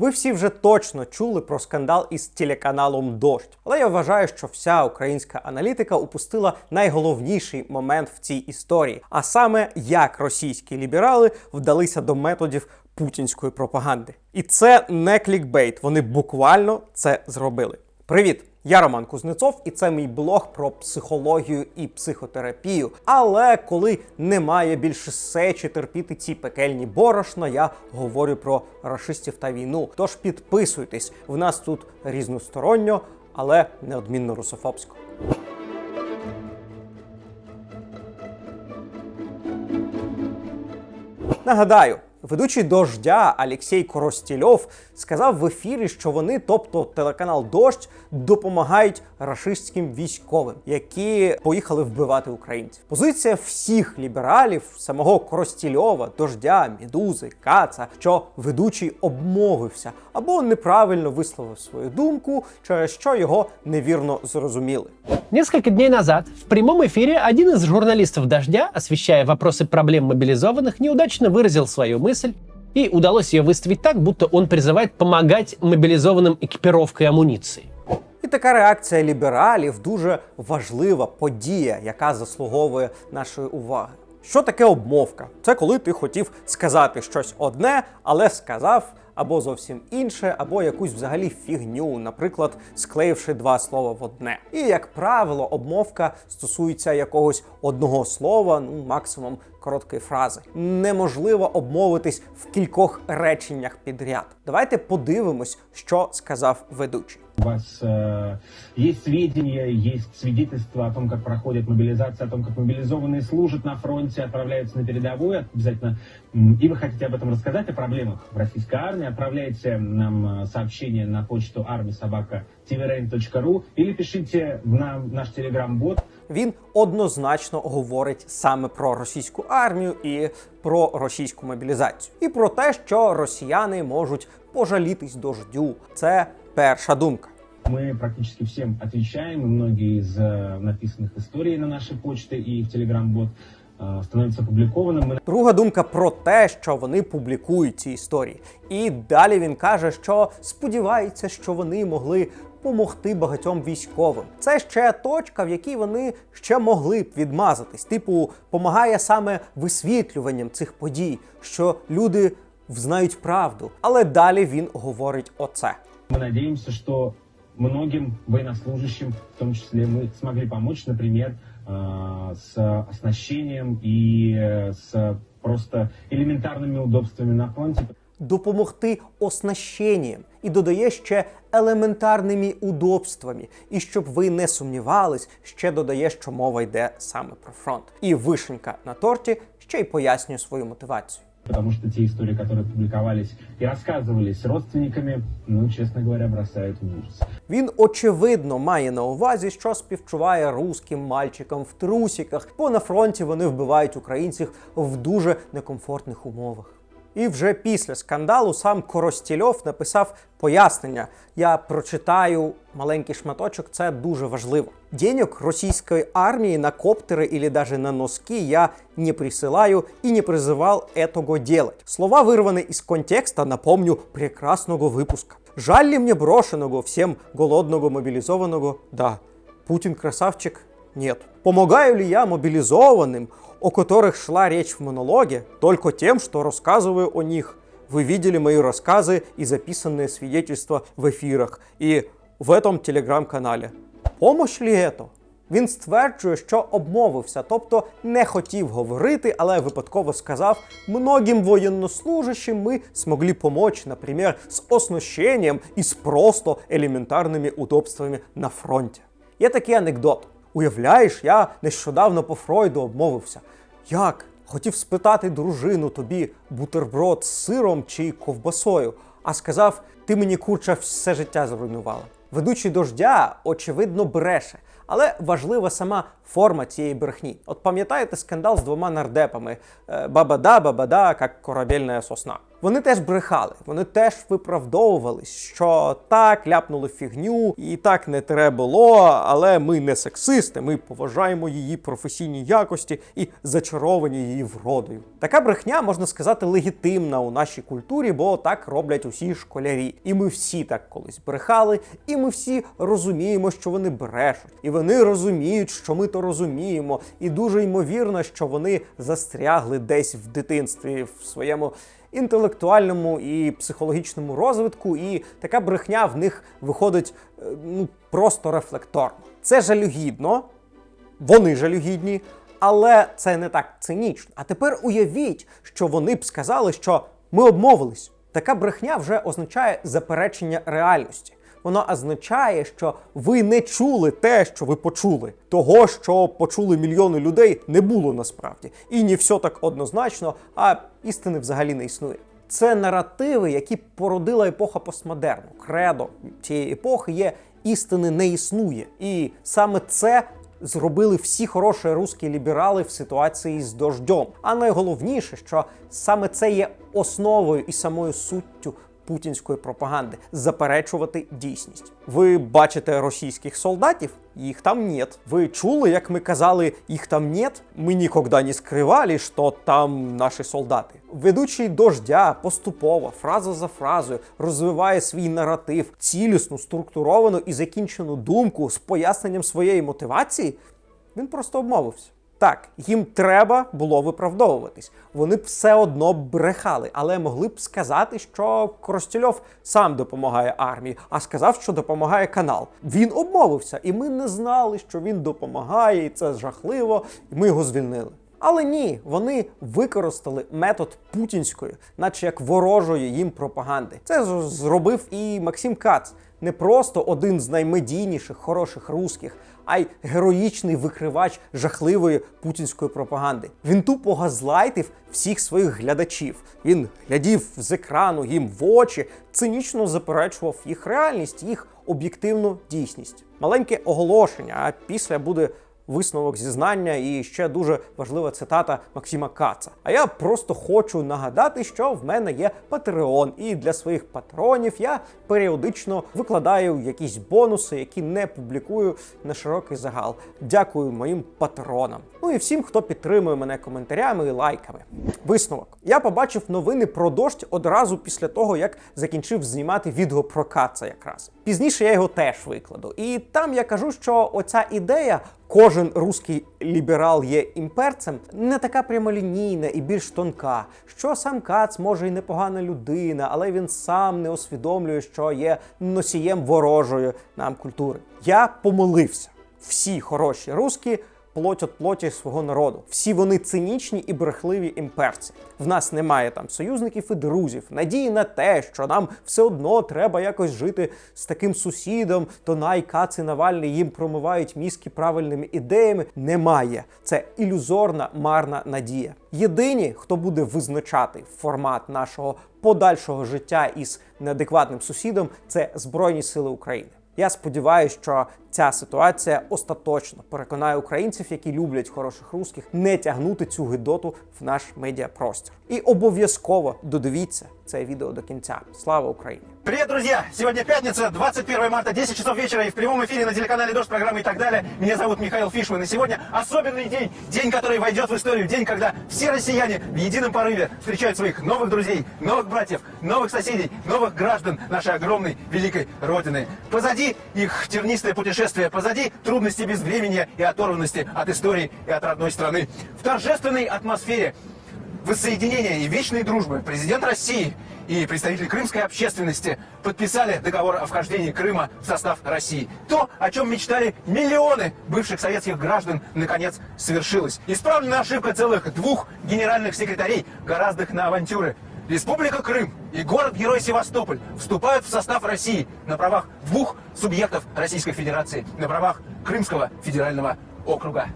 Ви всі вже точно чули про скандал із телеканалом Дождь. Але я вважаю, що вся українська аналітика упустила найголовніший момент в цій історії, а саме як російські ліберали вдалися до методів путінської пропаганди. І це не клікбейт. Вони буквально це зробили. Привіт! Я Роман Кузнецов, і це мій блог про психологію і психотерапію. Але коли немає більше сечі терпіти ці пекельні борошна, я говорю про рашистів та війну. Тож підписуйтесь, в нас тут різносторонньо, але неодмінно русофобсько. Нагадаю, ведучий дождя Алексій Коростільов сказав в ефірі, що вони, тобто телеканал Дощ, допомагають рашистським військовим, які поїхали вбивати українців. Позиція всіх лібералів, самого Коростільова, дождя, Медузи, Каца, що ведучий обмовився або неправильно висловив свою думку, через що його невірно зрозуміли. Несколько дней назад в прямом эфире один из журналистов «Дождя», освещая вопросы проблем мобилизованных, неудачно выразил свою мысль, и удалось ее выставить так, будто он призывает помогать мобилизованным экипировкой и амуницией. Така реакція лібералів дуже важлива подія, яка заслуговує нашої уваги. Що таке обмовка? Це коли ти хотів сказати щось одне, але сказав або зовсім інше, або якусь взагалі фігню, наприклад, склеївши два слова в одне. І як правило, обмовка стосується якогось одного слова, ну максимум короткої фрази. Неможливо обмовитись в кількох реченнях підряд. Давайте подивимось, що сказав ведучий. У вас э, есть сведения, есть свидетельства о том, как проходит мобилизация, о том, как мобилизованные служат на фронте, отправляются на передовую обязательно, м, и вы хотите об этом рассказать, о проблемах в российской армии, отправляйте нам э, сообщение на почту armisobaka.tvrain.ru или пишите на наш телеграм-бот Він однозначно говорить саме про російську армію і про російську мобілізацію, і про те, що росіяни можуть пожалітись дождю. Це перша думка. Мы практически всем отвечаем, и многие из э, написанных историй на нашей почте и в телеграм-бот э, становятся опубликованным. Мы Друга думка про те, що вони публікують ці історії. І далі він каже, що сподівається, що вони могли помогти багатьом військовим. Це ще точка, в якій вони ще могли б відмазатись. Типу, помагає саме висвітлюванням цих подій, що люди знають правду. Але далі він говорить оце. Мы надеемся, что многим военнослужащим, в том числе мы смогли помочь, например, э, с оснащением и э, с просто элементарными удобствами на фронте. допомогти оснащенням і додає ще елементарними удобствами. І щоб ви не сумнівались, ще додає, що мова йде саме про фронт. І вишенька на торті ще й пояснює свою мотивацію. Потому что те истории, которые публиковались и рассказывались родственниками, ну, честно говоря, бросают в ужас. Він очевидно має на увазі, що співчуває русським мальчикам в трусіках, бо на фронті вони вбивають українців в дуже некомфортних умовах. І вже після скандалу сам Коростільов написав пояснення. Я прочитаю маленький шматочок, це дуже важливо. Денег російської армії на коптери или даже на носки я не присылаю и не призывал этого делать. Слова вырваны из контекста, напомню, прекрасного выпуска. Жаль ли мне брошенного, всем голодного, мобилизованного? Да. Путин красавчик? Нет. Помогаю ли я мобилизованным, о которых шла речь в монологе, только тем, что рассказываю о них? Вы видели мои рассказы и записанные свидетельства в эфирах и в этом телеграм-канале. Помощь ли это? Він стверджує, що обмовився, тобто не хотів говорити, але випадково сказав: многим воєннослужащим ми змогли помочь, наприклад, з оснащенням і з просто елементарними удобствами на фронті. Є такий анекдот. Уявляєш, я нещодавно по Фройду обмовився. Як? Хотів спитати дружину тобі бутерброд з сиром чи ковбасою, а сказав, ти мені курча все життя зруйнувала. Ведучий дождя, очевидно, бреше, але важлива сама форма цієї брехні. От пам'ятаєте скандал з двома нардепами: Е, бабада, бабада, як корабельна сосна. Вони теж брехали, вони теж виправдовувались, що так ляпнули фігню, і так не треба було, але ми не сексисти, ми поважаємо її професійні якості і зачаровані її вродою. Така брехня можна сказати легітимна у нашій культурі, бо так роблять усі школярі. І ми всі так колись брехали, і ми всі розуміємо, що вони брешуть, і вони розуміють, що ми то розуміємо, і дуже ймовірно, що вони застрягли десь в дитинстві в своєму інтелектуальному і психологічному розвитку, і така брехня в них виходить е, ну просто рефлекторно. Це жалюгідно, вони жалюгідні, але це не так цинічно. А тепер уявіть, що вони б сказали, що ми обмовились. Така брехня вже означає заперечення реальності. Воно означає, що ви не чули те, що ви почули. Того, що почули мільйони людей, не було насправді. І не все так однозначно, а істини взагалі не існує. Це наративи, які породила епоха постмодерну. Кредо цієї епохи є істини не існує. І саме це зробили всі хороші русські ліберали в ситуації з дождем. А найголовніше, що саме це є основою і самою суттю путінської пропаганди заперечувати дійсність. Ви бачите російських солдатів? Їх там нет. Ви чули, як ми казали, їх там нет? Ми ніколи не скривали, що там наші солдати. Ведучий дождя поступово, фраза за фразою, розвиває свій наратив, цілісну, структуровану і закінчену думку з поясненням своєї мотивації. Він просто обмовився. Так, їм треба було виправдовуватись. Вони б все одно брехали, але могли б сказати, що Коростільов сам допомагає армії, а сказав, що допомагає канал. Він обмовився, і ми не знали, що він допомагає, і це жахливо, і ми його звільнили. Але ні, вони використали метод путінської, наче як ворожої їм пропаганди. Це зробив і Максим Кац, не просто один з наймедійніших хороших русських, а й героїчний викривач жахливої путінської пропаганди. Він тупо газлайтив всіх своїх глядачів. Він глядів з екрану їм в очі, цинічно заперечував їх реальність, їх об'єктивну дійсність. Маленьке оголошення, а після буде висновок зізнання і ще дуже важлива цитата Максима Каца. А я просто хочу нагадати, що в мене є Patreon, і для своїх патронів я періодично викладаю якісь бонуси, які не публікую на широкий загал. Дякую моїм патронам. Ну і всім, хто підтримує мене коментарями і лайками. Висновок. Я побачив новини про дощ одразу після того, як закінчив знімати відео про Каца якраз. Пізніше я його теж викладу. І там я кажу, що оця ідея. Кожен руський ліберал є імперцем, не така прямолінійна і більш тонка. Що сам Кац може й непогана людина, але він сам не усвідомлює, що є носієм ворожої нам культури. Я помилився. Всі хороші русські плоть от плоті свого народу. Всі вони цинічні і брехливі імперці. В нас немає там союзників і друзів. Надії на те, що нам все одно треба якось жити з таким сусідом, то най Кац і Навальний їм промивають мізки правильними ідеями. Немає. Це ілюзорна марна надія. Єдині, хто буде визначати формат нашого подальшого життя із неадекватним сусідом, це Збройні Сили України. Я сподіваюся, що ця ситуація остаточно переконає українців, які люблять хороших русських, не тягнути цю гидоту в наш медіапростір. І обов'язково додивіться це відео до кінця. Слава Україні! Привет, друзья! Сегодня пятница, 21 марта, 10 часов вечера, и в прямом эфире на телеканале «Дождь» программы и так далее. Меня зовут Михаил Фишман, и сегодня особенный день, день, который войдет в историю, день, когда все россияне в едином порыве встречают своих новых друзей, новых братьев, новых соседей, новых граждан нашей огромной, великой Родины. Позади их тернистое путешествие, позади трудности безвременья и оторванности от истории и от родной страны. В торжественной атмосфере воссоединения и вечной дружбы президент России и представители крымской общественности подписали договор о вхождении Крыма в состав России. То, о чем мечтали миллионы бывших советских граждан, наконец свершилось. Исправлена ошибка целых двух генеральных секретарей, гораздых на авантюры. Республика Крым и город-герой Севастополь вступают в состав России на правах двух субъектов Российской Федерации, на правах Крымского федерального округа.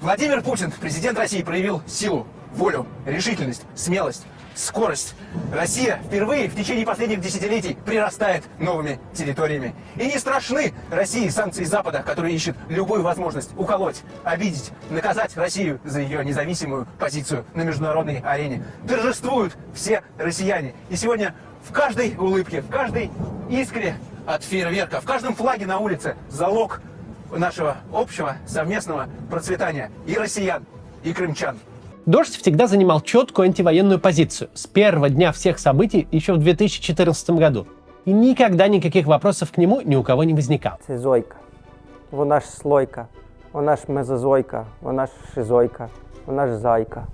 Владимир Путин, президент России, проявил силу, волю, решительность, смелость. Скорость. Россия впервые в течение последних десятилетий прирастает новыми территориями. И не страшны России санкции Запада, которые ищут любую возможность уколоть, обидеть, наказать Россию за ее независимую позицию на международной арене. Торжествуют все россияне. И сегодня в каждой улыбке, в каждой искре от фейерверка, в каждом флаге на улице залог нашего общего совместного процветания и россиян, и крымчан. Дождь всегда занимал четкую антивоенную позицию с первого дня всех событий еще в 2014 году. И никогда никаких вопросов к нему ни у кого не возникало. Зойка. Вона ж слойка, вона ж мезозойка, вона ж шизойка, вона ж зайка.